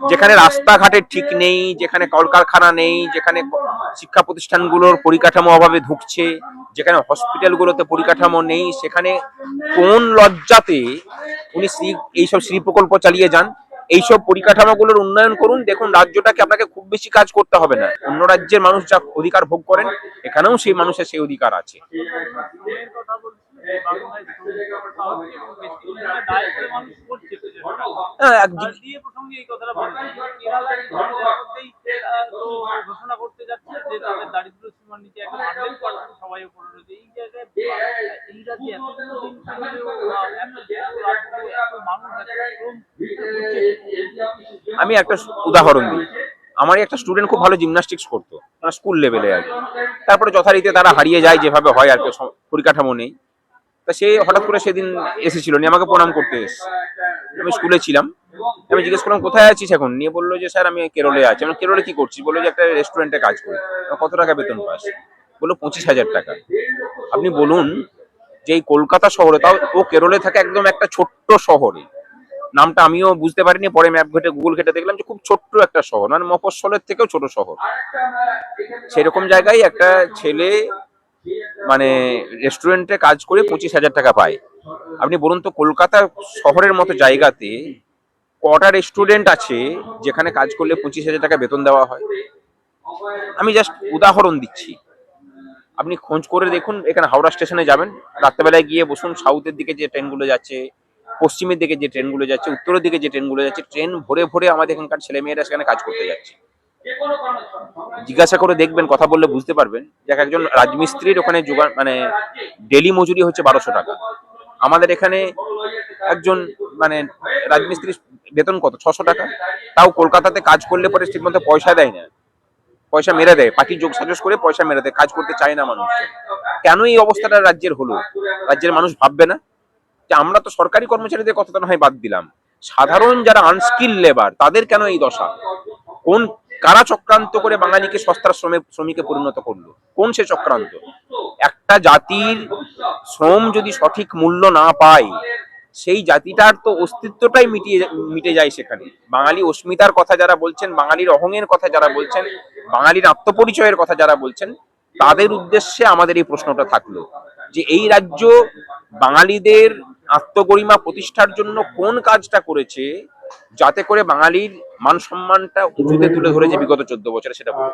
যেখানে রাস্তাঘাটের ঠিক নেই, যেখানে কলকারখানা নেই, যেখানে শিক্ষা প্রতিষ্ঠানগুলোর পরিকাঠামো অভাবে ধুঁকছে যেখানে হসপিটালগুলোতে পরিকাঠামো নেই, সেখানে কোন লজ্জাতে উনি শ্রী এইসব শ্রী প্রকল্প চালিয়ে যান? এইসব পরিকাঠামোগুলোর উন্নয়ন করুন, দেখুন রাজ্যটাকে আপনাকে খুব বেশি কাজ করতে হবে না। অন্য রাজ্যের মানুষ যা অধিকার ভোগ করেন, এখানেও সেই মানুষের সেই অধিকার আছে। হ্যাঁ, ঘোষণা করতে যাচ্ছে যে তাদের দারিদ্র সীমার নিচে হান্ড্রেড পার্সেন্ট সবাই উপরে রয়েছে। এই জায়গায় এই রাজ্যে আমি একটা উদাহরণ দিই। আমারই একটা স্টুডেন্ট খুব ভালো জিমনাস্টিক্স করতো স্কুল লেভেলে আর তারপরে যথারীতি তারা হারিয়ে যায় যেভাবে হয় আর কি পরিকাঠামো নেই। তা সে হঠাৎ করে সেদিন এসেছিল নিয়ে আমাকে প্রণাম করতে এসেছে। আমি স্কুলে ছিলাম। আমি জিজ্ঞেস করলাম, কোথায় আছিস এখন? নিয়ে বলল যে, স্যার, আমি কেরলে আছি। আমি কেরলে কি করছি বলল যে, একটা রেস্টুরেন্টে কাজ করি। কত টাকা বেতন পাস? বলল, পঁচিশ হাজার টাকা। আপনি বলুন যে, এই কলকাতা শহরে, তাও ও কেরলে থাকে একদম একটা ছোট্ট শহরে। নামটা আমিও বুঝতে পারিনি, পরে ম্যাপ ঘেটে গুগল ঘেটে দেখলাম যে, খুব ছোট্ট একটা শহর। মানে মফস্বলের থেকেও ছোট শহর। সেরকম জায়গায় একটা ছেলে মানে রেস্টুরেন্টে কাজ করে পঁচিশ হাজার টাকা পায়। আপনি বলুন তো, কলকাতা শহরের মতো জায়গাতে কটা রেস্টুরেন্ট আছে যেখানে কাজ করলে পঁচিশ হাজার টাকা বেতন দেওয়া হয়? আমি জাস্ট উদাহরণ দিচ্ছি। আপনি খোঁজ করে দেখুন, এখানে হাওড়া স্টেশনে যাবেন, রাত্রেবেলায় গিয়ে বসুন সাউথের দিকে যে ট্রেনগুলো যাচ্ছে, পশ্চিমের দিকে যে ট্রেনগুলো যাচ্ছে, উত্তরের দিকে যে ট্রেনগুলো যাচ্ছে ট্রেন ভরে ভরে আমাদের এখানকার ছেলেমেয়েরা সেখানে কাজ করতে যাচ্ছে। জিজ্ঞাসা করে দেখবেন, কথা বললে বুঝতে পারবেন যে একজন রাজমিস্ত্রির ওখানে জোগাড় মানে ডেলি মজুরি হচ্ছে বারোশো টাকা। আমাদের এখানে একজন মানে রাজমিস্ত্রির বেতন কত? ছশো টাকা। তাও কলকাতাতে কাজ করলে পরে ঠিক মতো পয়সা দেয় না। পয়সা মেরে দেয়। পার্টি যোগ সাজস করে পয়সা মেরে দেয়। কাজ করতে চায় না মানুষ। কেন এই অবস্থাটা রাজ্যের হলো? রাজ্যের মানুষ ভাববে না? যে আমরা তো সরকারি কর্মচারীদের কথাটা না হয় বাদ দিলাম। সাধারণ যারা আনস্কিল লেবার তাদের কেন এই দশা? কোন কারা চক্রান্ত করে বাঙালিকে সস্তার শ্রমে শ্রমিকে পরিণত করল? কোন সে চক্রান্ত? একটা জাতির শ্রম যদি সঠিক মূল্য না পায়, সেই জাতিটার তো অস্তিত্বটাই মিটিয়ে মিটে যায় সেখানে। বাঙালি অস্মিতার কথা যারা বলছেন বাঙালির অহংয়ের কথা যারা বলছেন, বাঙালির আত্মপরিচয়ের কথা যারা বলছেন, তাদের উদ্দেশ্যে আমাদের এই প্রশ্নটা থাকল যে এই রাজ্য বাঙালিদের আত্মগরিমা প্রতিষ্ঠার জন্য কোন কাজটা করেছে যাতে করে বাঙালির মান সম্মানটা উঁচুতে তুলে ধরেছে বিগত চোদ্দ বছরে সেটা বলুন।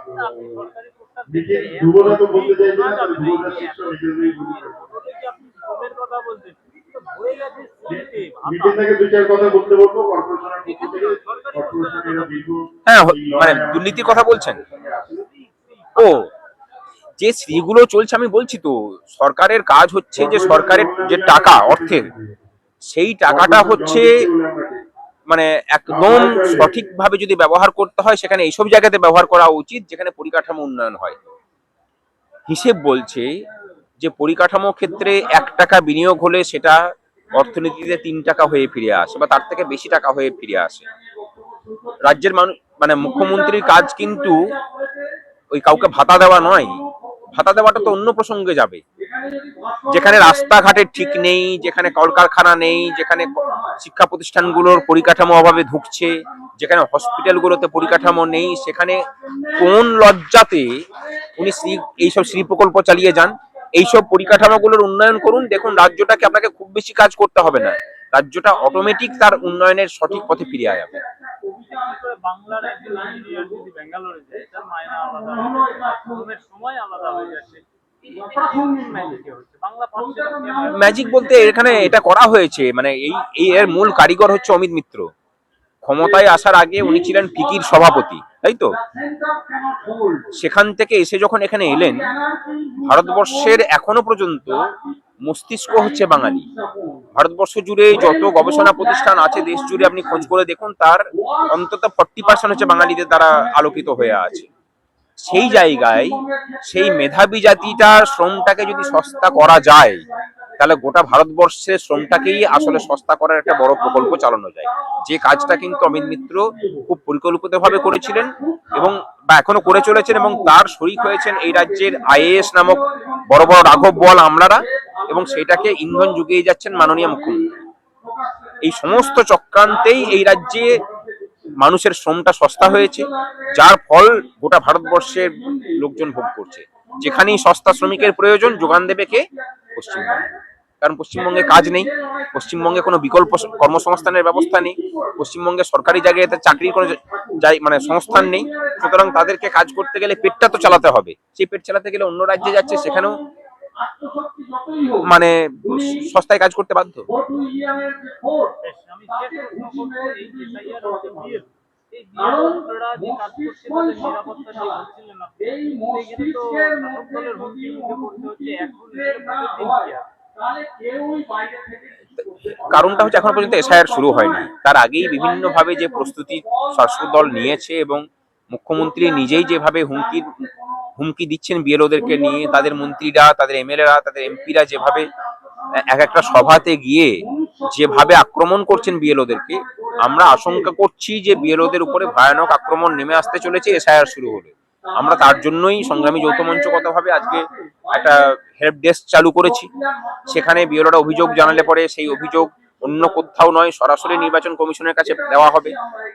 হ্যাঁ মানে দুর্নীতির কথা বলছেন? ও, যে শ্রীগুলো চলছে, আমি বলছি তো, সরকারের কাজ হচ্ছে যে সরকারের যে টাকা, অর্থের, সেই টাকাটা হচ্ছে মানে একদম সঠিকভাবে যদি ব্যবহার করতে হয় সেখানে এইসব জায়গাতে ব্যবহার করা উচিত যেখানে পরিকাঠামো উন্নয়ন হয়। হিসেব বলছে যে পরিকাঠামো ক্ষেত্রে এক টাকা বিনিয়োগ হলে সেটা অর্থনীতিতে তিন টাকা হয়ে ফিরে আসে বা তার থেকে বেশি টাকা হয়ে ফিরে আসে। রাজ্যের মানুষ মানে মুখ্যমন্ত্রীর কাজ কিন্তু ওই কাউকে ভাতা দেওয়া নয়। ভাতা দেওয়াটা তো অন্য প্রসঙ্গে যাবে। যেখানে রাস্তাঘাটের ঠিক নেই যেখানে কলকারখানা নেই যেখানে শিক্ষা প্রতিষ্ঠানগুলোর পরিকাঠামো অভাবে ধুঁকছে, যেখানে হসপিটালগুলোতে পরিকাঠামো নেই, সেখানে কোন লজ্জাতে উনি শ্রী, এইসব শ্রী প্রকল্প চালিয়ে যান? এইসব পরিকাঠামোগুলোর উন্নয়ন করুন, দেখুন রাজ্যটাকে আপনাকে খুব বেশি কাজ করতে হবে না। রাজ্যটা অটোমেটিক তার উন্নয়নের সঠিক পথে ফিরে যাবে বাংলার একজন যদি ব্যাঙ্গালোরে যায় তার মায়না আলাদা সময় আলাদা হয়ে যাচ্ছে। ম্যাজিকে বলতে এখানে এটা করা হয়েছে মানে এই এই এর মূল কারিগর হচ্ছে অমিত মিত্র। ক্ষমতায় আসার আগে উনি ছিলেন ফিকির সভাপতি, তাই তো? সেখান থেকে এসে যখন এখানে এলেন, ভারতবর্ষের এখনও পর্যন্ত মস্তিষ্ক হচ্ছে বাঙালি। ভারতবর্ষ জুড়ে যত গবেষণা প্রতিষ্ঠান আছে, দেশ জুড়ে আপনি খোঁজ করে দেখুন, তার অন্তত ফর্টি পার্সেন্ট হচ্ছে বাঙালিদের দ্বারা আলোকিত হয়ে আছে। সেই জায়গায় সেই মেধাবী জাতিটার শ্রমটাকে যদি সস্তা করা যায়, তাহলে গোটা ভারতবর্ষের শ্রমটাকেই আসলে সস্তা করার একটা বড় প্রকল্প চালানো যায়। যে কাজটা কিন্তু অমিত মিত্র খুব পরিকল্পিতভাবে করেছিলেন এবং বা এখনও করে চলেছেন এবং তার শরিক হয়েছেন এই রাজ্যের আইএএস নামক বড় বড় রাঘব বল আমলারা এবং সেটাকে ইন্ধন যুগিয়ে যাচ্ছেন মাননীয় মুখ্যমন্ত্রী। এই সমস্ত চক্রান্তেই এই রাজ্যে মানুষের শ্রমটা সস্তা হয়েছে, যার ফল গোটা ভারতবর্ষের লোকজন ভোগ করছে। যেখানেই সস্তা শ্রমিকের প্রয়োজন, যোগান দেবে কে? পশ্চিমবঙ্গ। কারণ পশ্চিমবঙ্গে কাজ নেই, পশ্চিমবঙ্গে কোনো বিকল্প কর্মসংস্থানের ব্যবস্থা নেই, পশ্চিমবঙ্গে সরকারি জায়গায় চাকরির কোনো মানে সংস্থান নেই। সুতরাং তাদেরকে কাজ করতে গেলে পেটটা তো চালাতে হবে। সেই পেট চালাতে গেলে অন্য রাজ্যে যাচ্ছে, সেখানেও মানে সস্তায় কাজ করতে বাধ্য? কারণটা হচ্ছে এখনও পর্যন্ত এসআইআর শুরু হয়নি তার আগেই বিভিন্ন ভাবে যে প্রস্তুতি শাসক দল নিয়েছে এবং মুখ্যমন্ত্রী নিজেই যেভাবে হুমকি হুমকি দিচ্ছেন বিএলওদেরকে নিয়ে, তাদের মন্ত্রীরা, তাদের এমএলএরা, তাদের এমপিরা যেভাবে, এক একটা সভাতে গিয়ে যেভাবে আক্রমণ করছেন বিএলওদেরকে, আমরা আশঙ্কা করছি যে বিএলওদের উপরে ভয়ানক আক্রমণ নেমে আসতে চলেছে, এসআইআর শুরু হলে। আমরা তার জন্যই সংগ্রামী যৌথ মঞ্চগতভাবে আজকে একটা হেল্প ডেস্ক চালু করেছি। সেখানে বিএলওরা অভিযোগ জানালে পরে সেই অভিযোগ অন্য কোথাও নয়, সরাসরি নির্বাচন কমিশনের কাছে দেওয়া হবে।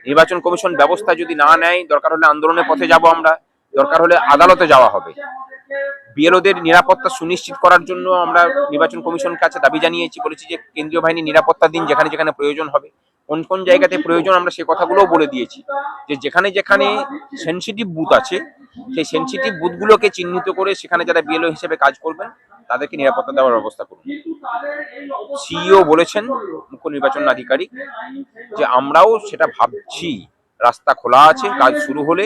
নির্বাচন কমিশন ব্যবস্থা যদি না নেয়, দরকার হলে আন্দোলনের পথে যাব আমরা, দরকার হলে আদালতে যাওয়া হবে। বিএলওদের নিরাপত্তা সুনিশ্চিত করার জন্য আমরা নির্বাচন কমিশনের কাছে দাবি জানিয়েছি, বলেছি যে কেন্দ্রীয় বাহিনী নিরাপত্তা দিন যেখানে যেখানে প্রয়োজন হবে। কোন কোন জায়গাতে প্রয়োজন আমরা সে কথাগুলোও বলে দিয়েছি যে যেখানে যেখানে সেন্সিটিভ বুথ আছে সেই সেনসিটিভ বুথগুলোকে চিহ্নিত করে সেখানে যারা বিএলও হিসেবে কাজ করবেন, তাদেরকে নিরাপত্তা দেওয়ার ব্যবস্থা করুন। সিইও বলেছেন, মুখ্য নির্বাচন আধিকারিক, যে আমরাও সেটা ভাবছি। রাস্তা খোলা আছে, কাজ শুরু হলে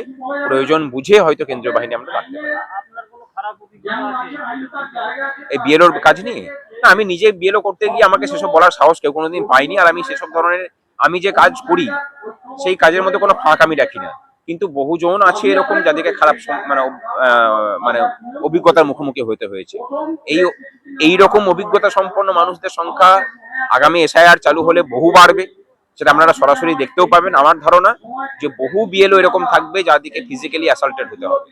প্রয়োজন বুঝে হয়তো কেন্দ্রীয় বাহিনী আমরা রাখতে পারি। এই বিএলওর কাজ নিয়ে? না, আমি নিজে বিএলও করতে গিয়ে আমাকে সেসব বলার সাহস কেউ কোনোদিন পাইনি আর আমি সেসব ধরনের, আমি যে কাজ করি, সেই কাজের মধ্যে কোনো ফাঁক আমি রাখি না। কিন্তু বহুজন আছে এরকম যাদেরকে খারাপ মানে মানে অভিজ্ঞতার মুখোমুখি হতে হয়েছে। এই এই রকম অভিজ্ঞতা সম্পন্ন মানুষদের সংখ্যা আগামী এসআইআর চালু হলে বহু বাড়বে, সেটা আপনারা সরাসরি দেখতেও পাবেন। আমার ধারণা যে বহু বিএলও এরকম থাকবে যাদেরকে ফিজিক্যালি অ্যাসাল্টেড হতে হবে।